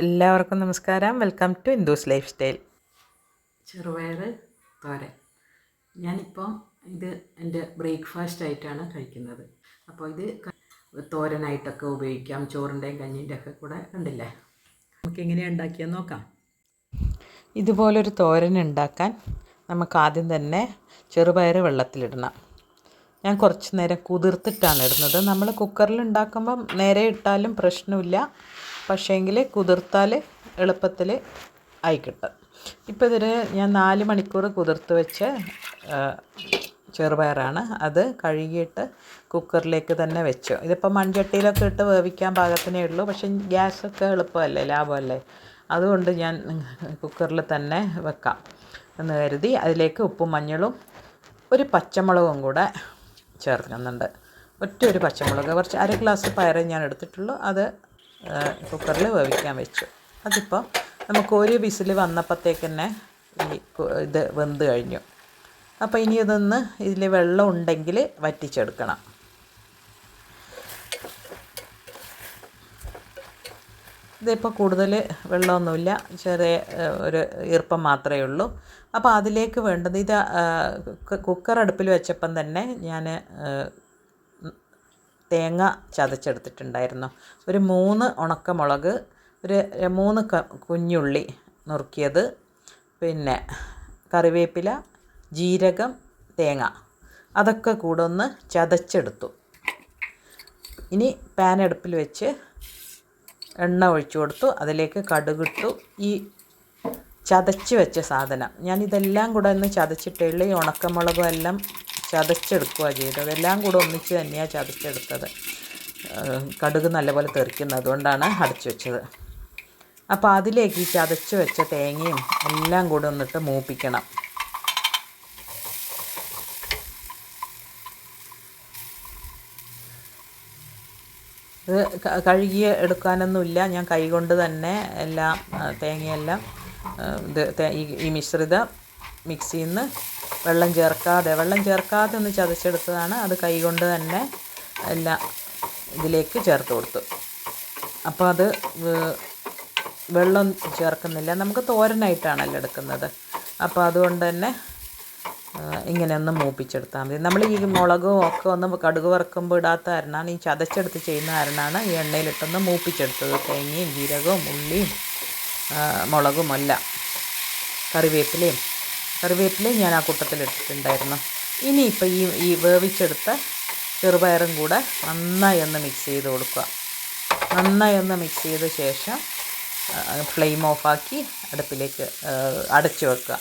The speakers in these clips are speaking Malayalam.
എല്ലാവർക്കും നമസ്കാരം. Welcome to Hindu's life style ചെറുപയർ തോരൻ. ഞാനിപ്പോൾ ഇത് എന്റെ ബ്രേക്ക്ഫാസ്റ്റ് ആയിട്ടാണ് കഴിക്കുന്നത്. അപ്പോൾ ഇത് തോരനായിട്ടൊക്കെ ഉപയോഗിക്കാം. ചോറിന്റെയും കഞ്ഞീന്റെ ഒക്കെ കൂടെ കണ്ടില്ലേ? നമുക്ക് എങ്ങനെയാണ് ഉണ്ടാക്കിയെന്ന് നോക്കാം. ഇതുപോലൊരു തോരൻ ഉണ്ടാക്കാൻ നമുക്ക് ആദ്യം തന്നെ ചെറുപയർ വെള്ളത്തിലിടണം. ഞാൻ കുറച്ച് നേരം കുതിർത്തിട്ടാണ് ഇടുന്നത്. നമ്മൾ കുക്കറിൽ ഉണ്ടാക്കുമ്പം നേരെ ഇട്ടാലും പ്രശ്നമില്ല. പക്ഷേങ്കിൽ കുതിർത്താൽ എളുപ്പത്തിൽ ആയി കിട്ടും. ഇപ്പോൾ ഇതിന് ഞാൻ നാല് മണിക്കൂർ കുതിർത്ത് വെച്ച ചെറുപയറാണ്. അത് കഴുകിയിട്ട് കുക്കറിലേക്ക് തന്നെ വെച്ചു. ഇതിപ്പോൾ മൺചട്ടിയിലൊക്കെ ഇട്ട് വേവിക്കാൻ പാകത്തിനേ ഉള്ളൂ. പക്ഷേ ഗ്യാസൊക്കെ എളുപ്പമല്ലേ ലാഭമല്ലേ? അതുകൊണ്ട് ഞാൻ കുക്കറിൽ തന്നെ വെക്കാം എന്ന് കരുതി അതിലേക്ക് ഉപ്പും മഞ്ഞളും ഒരു പച്ചമുളകും കൂടെ ചേർക്കുന്നുണ്ട്. ഒറ്റ ഒരു പച്ചമുളക്. കുറച്ച് അര ഗ്ലാസ് പയറേ ഞാൻ എടുത്തിട്ടുള്ളൂ. അത് കുക്കറിൽ വേവിക്കാൻ വെച്ചു. അതിപ്പോൾ നമുക്ക് ഒരു വിസിൽ വന്നപ്പോഴത്തേക്ക് തന്നെ ഈ ഇത് വെന്ത് കഴിഞ്ഞു. അപ്പോൾ ഇനി ഇതൊന്ന് ഇതിൽ വെള്ളം ഉണ്ടെങ്കിൽ വറ്റിച്ചെടുക്കണം. ഇതിപ്പോൾ കൂടുതൽ വെള്ളമൊന്നുമില്ല. ചെറിയ ഒരു ഈർപ്പം മാത്രമേ ഉള്ളൂ. അപ്പോൾ അതിലേക്ക് വേണ്ടത് ഇത് കുക്കർ അടുപ്പിൽ വെച്ചപ്പം തന്നെ ഞാൻ തേങ്ങ ചതച്ചെടുത്തിട്ടുണ്ടായിരുന്നു. ഒരു മൂന്ന് ഉണക്കമുളക് ഒരു മൂന്ന് കുഞ്ഞുള്ളി നുറുക്കിയത് പിന്നെ കറിവേപ്പില ജീരകം തേങ്ങ. അതൊക്കെ കൂടെ ഒന്ന് ചതച്ചെടുത്തു. ഇനി പാൻ അടുപ്പിൽ വെച്ച് എണ്ണ ഒഴിച്ചു കൊടുത്തു. അതിലേക്ക് കടുകിട്ടു. ഈ ചതച്ച് വെച്ച സാധനം. ഞാൻ ഇതെല്ലാം കൂടെ ഒന്ന് ചതച്ചിട്ടുള്ളൂ ഈ ഉണക്കമുളകും എല്ലാം ചതച്ചെടുക്കുക ചെയ്തത്. എല്ലാം കൂടെ ഒന്നിച്ച് തന്നെയാണ് ചതച്ചെടുത്തത്. കടുക് നല്ലപോലെ തെറിക്കുന്നത് അതുകൊണ്ടാണ് അടച്ചു വെച്ചത്. അപ്പോൾ അതിലേക്ക് ഈ ചതച്ച് വെച്ച തേങ്ങയും എല്ലാം കൂടെ ഒന്നിട്ട് മൂപ്പിക്കണം. ഇത് കഴുകി എടുക്കാനൊന്നുമില്ല. ഞാൻ കൈകൊണ്ട് തന്നെ എല്ലാം തേങ്ങയെല്ലാം ഇത് ഈ മിശ്രിതം മിക്സിയിൽ നിന്ന് വെള്ളം ചേർക്കാതെ വെള്ളം ചേർക്കാതെ ഒന്ന് ചതച്ചെടുത്തതാണ്. അത് കൈകൊണ്ട് തന്നെ എല്ലാം ഇതിലേക്ക് ചേർത്ത് കൊടുത്തു. അപ്പോൾ അത് വെള്ളം ചേർക്കുന്നില്ല. നമുക്ക് തോരനായിട്ടാണല്ലോ എടുക്കുന്നത്. അപ്പോൾ അതുകൊണ്ട് തന്നെ ഇങ്ങനെ ഒന്ന് മൂപ്പിച്ചെടുത്താൽ മതി. നമ്മൾ ഈ മുളകും ഒക്കെ ഒന്ന് കടുക് വറുക്കുമ്പോൾ ഇടാത്ത കാരണമാണ് ഈ ചതച്ചെടുത്ത് ചെയ്യുന്ന കാരണമാണ് ഈ എണ്ണയിലിട്ടൊന്ന് മൂപ്പിച്ചെടുത്തത്. തേങ്ങയും ജീരകവും ഉള്ളിയും മുളകും എല്ലാം കറിവേപ്പിലയും കറിവേപ്പിലയും ഞാൻ ആ കൂട്ടത്തിൽ ഇട്ടിട്ടുണ്ടായിരുന്നു. ഇനിയിപ്പോൾ ഈ ഈ വേവിച്ചെടുത്ത ചെറുപയറും കൂടെ നന്നായി ഒന്ന് മിക്സ് ചെയ്ത് കൊടുക്കുക. നന്നായി ഒന്ന് മിക്സ് ചെയ്ത ശേഷം ഫ്ലെയിം ഓഫാക്കി അടുപ്പിലേക്ക് അടച്ചു വെക്കുക.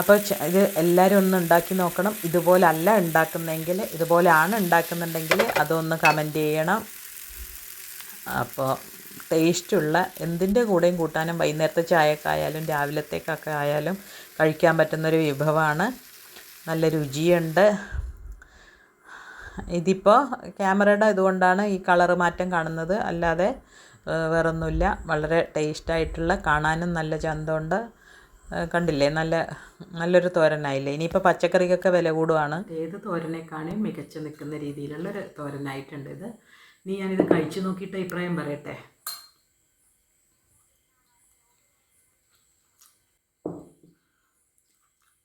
അപ്പോൾ ഇത് എല്ലാവരും ഒന്ന് ഉണ്ടാക്കി നോക്കണം. ഇതുപോലെ അല്ല ഉണ്ടാക്കുന്നതെങ്കിൽ ഇതുപോലെയാണ് ഉണ്ടാക്കുന്നുണ്ടെങ്കിൽ അതൊന്ന് കമന്റ് ചെയ്യണം. അപ്പോൾ ടേസ്റ്റുള്ള എന്തിന്റെ കൂടെയും കൂട്ടാനും വൈകുന്നേരത്തെ ചായക്കായാലും രാവിലത്തേക്കൊക്കെ ആയാലും കഴിക്കാൻ പറ്റുന്നൊരു വിഭവമാണ്. നല്ല രുചിയുണ്ട്. ഇതിപ്പോൾ ക്യാമറയുടെ ഇതുകൊണ്ടാണ് ഈ കളറ് മാറ്റം കാണുന്നത്. അല്ലാതെ വേറൊന്നുമില്ല. വളരെ ടേസ്റ്റായിട്ടുള്ള കാണാനും നല്ല ചന്തമുണ്ട്. കണ്ടില്ലേ? നല്ല നല്ലൊരു തോരനായില്ലേ? ഇനിയിപ്പോൾ പച്ചക്കറിക്കൊക്കെ വില കൂടുവാണ്. ഏത് തോരനേക്കാണേ മികച്ച നിൽക്കുന്ന രീതിയിലുള്ളൊരു തോരനായിട്ടുണ്ട് ഇത്. ഇനി ഞാനിത് കഴിച്ചു നോക്കിയിട്ട് അഭിപ്രായം പറയട്ടെ?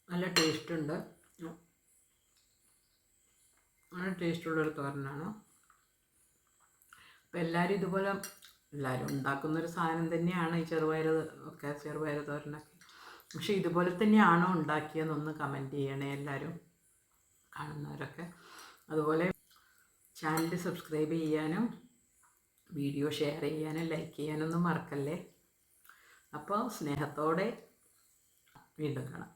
നല്ല ടേസ്റ്റ് ഉണ്ട്. നല്ല ടേസ്റ്റുള്ളൊരു തോരനാണ്. അപ്പോൾ എല്ലാവരും ഇതുപോലെ എല്ലാവരും ഉണ്ടാക്കുന്നൊരു സാധനം തന്നെയാണ് ഈ ചെറുപയർ ഒക്കെ ചെറുപയർ തോരനൊക്കെ. പക്ഷെ ഇതുപോലെ തന്നെയാണോ ഉണ്ടാക്കിയതെന്നൊന്ന് കമന്റ് ചെയ്യണേ എല്ലാവരും കാണുന്നവരൊക്കെ. അതുപോലെ ചാനൽ സബ്സ്ക്രൈബ് ചെയ്യാനും വീഡിയോ ഷെയർ ചെയ്യാനും ലൈക്ക് ചെയ്യാനൊന്നും മറക്കല്ലേ? അപ്പോൾ സ്നേഹത്തോടെ വീണ്ടും കാണാം.